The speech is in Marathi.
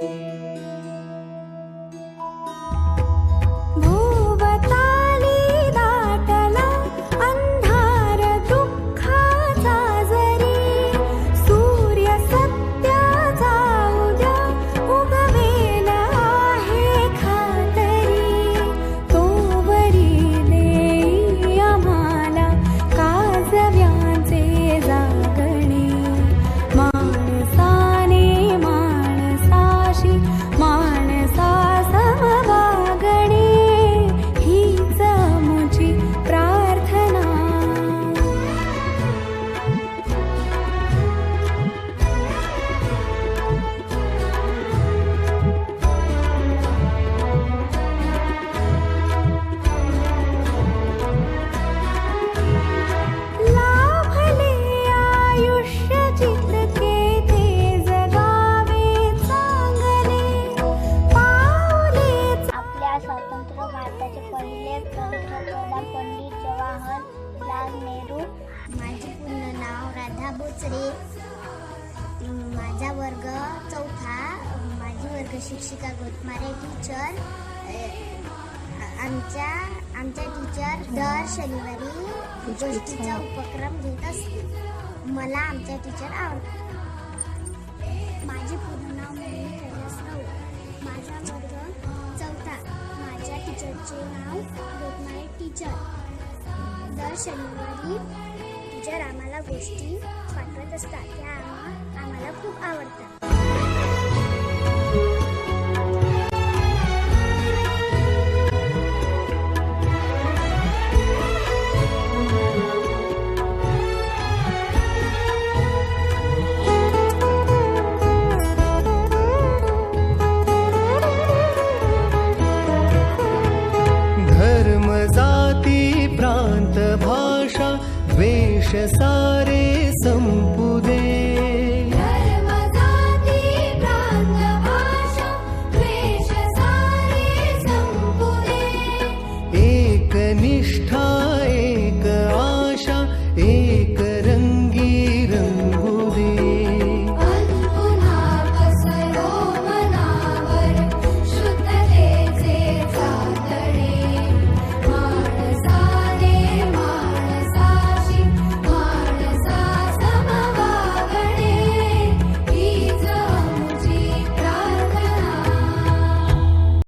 Thank you. माझा वर्ग चौथा. माझी वर्ग शिक्षिका गोतमारे टीचर आमच्या आमच्या टीचर दर शनिवारी गोष्टीचा उपक्रम घेत असते. मला आमच्या टीचर आवडतात. माझे पूर्ण नाव मोहिनी कैलास राऊत माझा वर्ग चौथा. माझ्या टीचरचे नाव गोतमारे टीचर दर शनिवारी टीचर आम्हाला गोष्टी पाठवत असतात त्या आम्हा- आम्हाला खूप आवडतात. धर्म भा వర్షసారే సంపూ